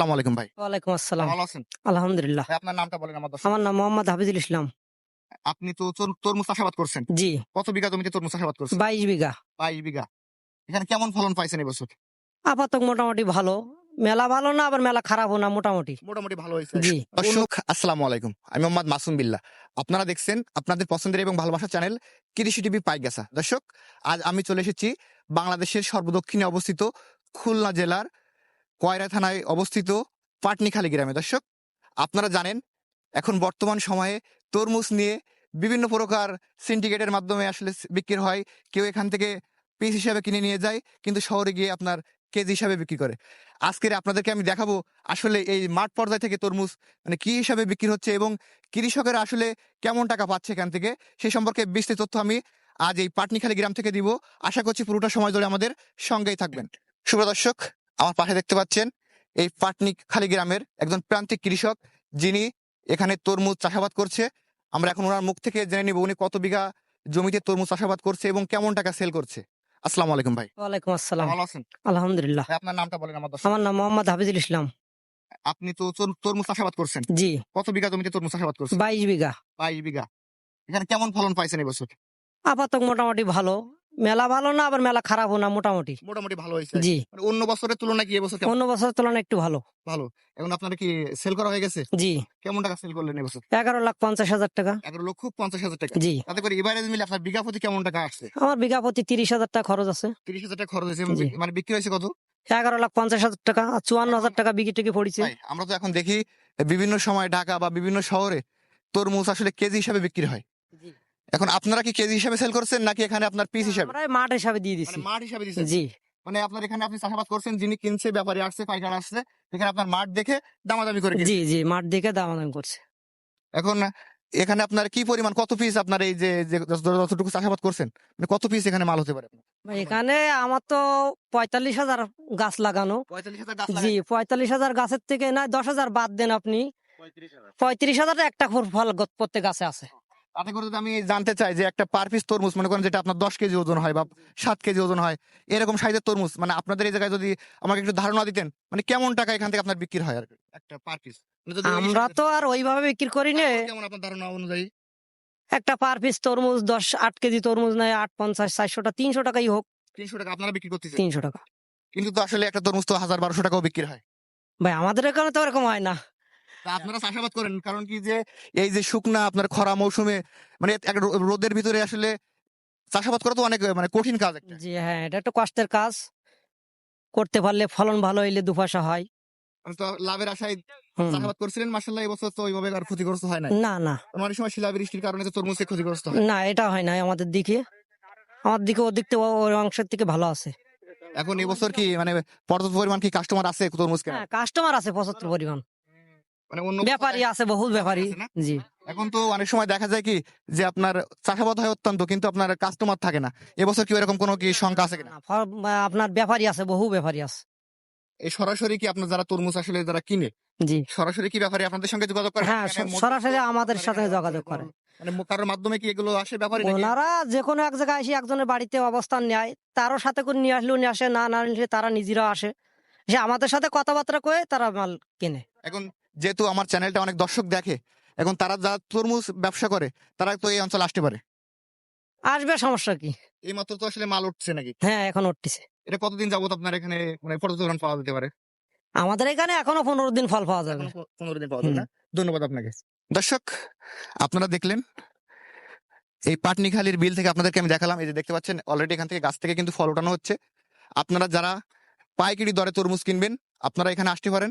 আসসালামু আলাইকুম ভাই। ওয়ালাইকুম আসসালাম। ভালো আছেন? আলহামদুলিল্লাহ। ভাই আপনার নামটা বলেন আমার দর্শক। আমার নাম মোহাম্মদ হাফিজুল ইসলাম। আপনি তো তর- তরমুজ চাষাবাদ করছেন। জি। কত বিঘা জমিতে তরমুজ চাষাবাদ করছেন? বাইশ বিঘা। বাইশ বিঘা। এখানে কেমন ফলন পাইছেন এবছর? আপাতত মোটামুটি ভালো। মেলা ভালো না আবার মেলা খারাপও না মোটামুটি। মোটামুটি ভালো হয়েছে। জি। দর্শক আসসালামু আলাইকুম। আমি মোহাম্মদ মাসুম বিল্লাহ আপনারা দেখছেন আপনাদের পছন্দের এবং ভালোবাসার চ্যানেল কৃষি টিভি পাই পাইগাছা। দর্শক আজ আমি চলে এসেছি বাংলাদেশের সর্বদক্ষিণে অবস্থিত খুলনা জেলার কয়রা থানায় অবস্থিত পাটনিখালী গ্রামে। দর্শক, আপনারা জানেন, এখন বর্তমান সময়ে তরমুজ নিয়ে বিভিন্ন প্রকার সিন্ডিকেটের মাধ্যমে আসলে বিক্রি হয়। কেউ এখান থেকে পিস হিসাবে কিনে নিয়ে যায়, কিন্তু শহরে গিয়ে আপনার কেজি হিসাবে বিক্রি করে। আজকের আপনাদেরকে আমি দেখাবো আসলে এই মাঠ পর্যায় থেকে তরমুজ মানে কি হিসাবে বিক্রি হচ্ছে এবং কৃষকেরা আসলে কেমন টাকা পাচ্ছে এখান থেকে, সে সম্পর্কে বিস্তৃত তথ্য আমি আজ এই পাটনিখালী গ্রাম থেকে দিব। আশা করছি পুরোটা সময় ধরে আমাদের সঙ্গেই থাকবেন। শুভ দর্শক আমার পাশে দেখতে পাচ্ছেন এই পাটনিখালী গ্রামের একজন প্রান্তিক কৃষক যিনি এখানে তরমুজ চাষাবাদ করছে। আমরা এখন ওনার মুখ থেকে জেনে নিব উনি কত বিঘা জমিতে তরমুজ চাষাবাদ করছে এবং কেমন টাকা সেল করছে। আসসালামু আলাইকুম ভাই। ওয়ালাইকুম আসসালাম। ভালো আছেন? আলহামদুলিল্লাহ। ভাই, আপনার নামটা বলেন আমার আমার নাম মোহাম্মদ হাফিজুল ইসলাম। আপনি তো তরমুজ চাষাবাদ করছেন। জি। কত বিঘা জমিতে তরমুজ চাষাবাদ করছেন? বাইশ বিঘা। বাইশ বিঘা। এখানে কেমন ফলন পাইছেন এই এবছর আপাতত মোটামুটি ভালো। মেলা ভালো না আবার মেলা খারাপও না মোটামুটি। মোটামুটি ভালো হয়েছে। জি। মানে অন্য বছরের তুলনায় কি এবছর কেমন? অন্য বছরের তুলনায় একটু ভালো। ভালো। এখন আপনারা কি সেল করা হয়ে গেছে? জি। কেমন টাকা সেল করলেন এবছর? এগারো লাখ পঞ্চাশ হাজার টাকা। এগারো লক্ষ পঞ্চাশ হাজার টাকা। জি। তাতে করে এবারে মিলে আপনার বিঘা প্রতি কেমন টাকা আসছে? আমার বিঘা প্রতি তিরিশ হাজার টাকা খরচ আছে। তিরিশ হাজার টাকা খরচ হয়েছে। জি। মানে বিক্রি হয়েছে কত? এগারো লাখ পঞ্চাশ হাজার টাকা আর চুয়ান্ন হাজার টাকা বিঘি টিকি পড়েছে। ভাই আমরা তো এখন দেখি বিভিন্ন সময় ঢাকা বা বিভিন্ন শহরে তরমুজ আসলে কেজি হিসাবে বিক্রি হয়। এখন আপনারা কি কেজি হিসাবে সেল করছেন নাকি এখানে আপনার পিস হিসাবে? আমরা মাঠ হিসাবে দিয়ে মানে দিছি মাঠ হিসাবে দিচ্ছেন জি। মানে আপনার এখানে আপনি চাষাবাদ করছেন যিনি কিনছে ব্যাপারী আসছে পাইকার আসছে এখানে আপনার মাঠ দেখে দামাদামি করে জি জি মাঠ দেখে দাম দাম করছে। এখন এখানে আপনার কি পরিমাণ কত পিস আপনার এই যে যতটুকু চাষাবাদ করছেন মানে কত পিস এখানে মাল হতে পারে এখানে আমার তো পঁয়তাল্লিশ হাজার গাছ লাগানো। পঁয়তাল্লিশ হাজার জি পঁয়তাল্লিশ হাজার গাছের থেকে না দশ হাজার বাদ দেন আপনি। পঁয়ত্রিশ হাজার। একটা ফল প্রত্যেক গাছে আছে। তাতে করে যদি আমি জানতে চাই যে একটা পার পিস তরমুজ মনে করেন যেটা আপনার দশ কেজি ওজন হয় বা সাত কেজি ওজন হয় এরকম সাইজের তরমুজ মানে আপনাদের এই জায়গায় যদি আমাকে একটু ধারণা দিতেন মানে কেমন টাকা এখান থেকে আপনার বিক্রি হয় আর একটা পার পিস আমরা তো আর ওইভাবে বিক্রি করি না। কেমন আপনার ধারণা অনুযায়ী? একটা পার পিস তরমুজ দশ আট কেজি তরমুজ নেয় আট পঞ্চাশ চারশোটা তিনশো টাকাই হোক। তিনশো টাকা আপনারা বিক্রি করতেছেন? তিনশো টাকা। কিন্তু আসলে একটা তরমুজ তো হাজার বারোশো টাকাও বিক্রি হয়। ভাই আমাদের এখানে তো এরকম হয় না। আপনারা চাষাবাদ করেন। কারণ কি যে এই যে শুকনা আপনার খরা মৌসুমে মানে এক রো- রোদের ভিতরে আসলে চাষাবাদ করা তো অনেক মানে কঠিন কাজ একটা। জি হ্যাঁ এটা একটা কষ্টের কাজ। করতে পারলে ফলন ভালো হইলে দু পয়সা হয় তো লাভের আশায়। চাষাবাদ করছিলেন মাসাল্লাহ এবছর তো ওইভাবে আর ক্ষতিগ্রস্ত হয় না না। না অনেক সময় শিলাবৃষ্টির কারণে তো তরমুজে ক্ষতিগ্রস্ত হয়। না এটা হয় না আমাদের দিকে। আমার দিকে ওর দিক থেকে ওই অংশের থেকে ভালো আছে। এখন এবছর কি মানে পর্যাপ্ত পরিমাণ কি কাস্টমার আছে তরমুজ হ্যাঁ কাস্টমার আছে পঁচাত্তর পরিমাণ। মানে অন্য ব্যাপারী আছে বহুত ব্যাপারী জি। এখন তো অনেক সময় দেখা যায় কি যে আপনার চাষাবাদ হয় অত্যন্ত কিন্তু আপনার কাস্টমার থাকে না। এবছর কি এরকম কোনো কি শঙ্কা আছে কিনা? আপনার ব্যাপারী আছে বহু ব্যাপারী আছে। এই সরাসরি কি আপনার যারা তরমুজ আসলে যারা কিনে জি। সরাসরি কি ব্যাপারে আপনাদের সঙ্গে যোগাযোগ করে? হ্যাঁ সরাসরি আমাদের সাথে যোগাযোগ করে। মানে কারোর মাধ্যমে কি এগুলো আসে ব্যাপারে? ওনারা যে কোনো এক জায়গায় এসে একজনের বাড়িতে অবস্থান নেয় তারও সাথে করে নিয়ে আসলেও নিয়ে আসে না না নিলে তারা নিজেরা আসে। সে আমাদের সাথে কথাবার্তা কয়ে তারা মাল কেনে। এখন যেহেতু আমার চ্যানেলটা অনেক দর্শক দেখে এখন তারা যা তরমুজ ব্যবসা করে তারা তো এই অঞ্চলে আসতে পারে। আসবে সমস্যা কি? এই মাত্র তো আসলে মাল উঠছে নাকি? হ্যাঁ এখন উঠতেছে। এটা কতদিন যাবত আপনার এখানে মানে পর্যটন পাওয়া যেতে পারে? আমাদের এখানে এখনও পনেরো দিন ফল পাওয়া যাবে। পনেরো দিন পাওয়া যাবে না? ধন্যবাদ আপনাকে। দর্শক আপনারা দেখলেন এই পাটনিখালির বিল থেকে আপনাদেরকে আমি দেখালাম। এই যে দেখতে পাচ্ছেন অলরেডি এখান থেকে গাছ থেকে কিন্তু ফল ওঠানো হচ্ছে। আপনারা যারা পাইকারি দরে তরমুজ কিনবেন আপনারা এখানে আসতে পারেন।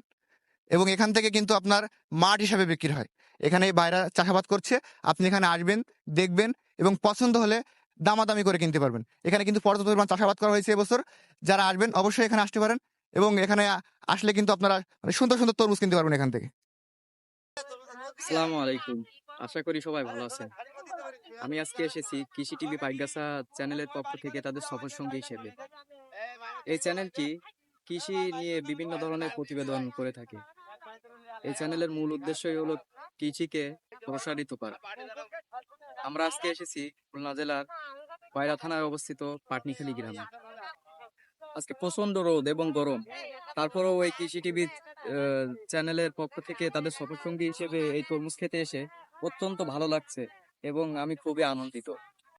এবং এখান থেকে কিন্তু আপনার মাঠ হিসাবে বিক্রি হয়। এখানে বাইরা চাষাবাদ করছে, আপনি এখানে আসবেন, দেখবেন এবং পছন্দ হলে দামাদামি করে কিনতে পারবেন। এখানে কিন্তু পর্যাপ্ত পরিমাণ চাষাবাদ করা হয়েছে এবছর। যারা আসবেন অবশ্যই এখানে আসতে পারেন এবং এখানে আসলে কিন্তু আপনারা মানে সুন্দর সুন্দর তরমুজ কিনতে পারবেন এখান থেকে। আসসালামু আলাইকুম আশা করি সবাই ভালো আছেন। আমি আজকে এসেছি কৃষি টিভি পাইগাসা চ্যানেলের পক্ষ থেকে তাদের সফর সঙ্গী হিসেবে। এই চ্যানেলটি কৃষি নিয়ে বিভিন্ন ধরনের প্রতিবেদন করে থাকে। এই চ্যানেলের মূল উদ্দেশ্যই হলো কৃষিকে প্রসারিত করা। আমরা আজকে এসেছি খুলনা জেলার কয়রা থানায় অবস্থিত পাটনিখালী গ্রামে। আজকে প্রচণ্ড রোদ এবং গরম। তারপরেও ওই কৃষি টিভি চ্যানেলের পক্ষ থেকে তাদের সফরসঙ্গী হিসেবে এই তরমুজ খেতে এসে অত্যন্ত ভালো লাগছে এবং আমি খুবই আনন্দিত।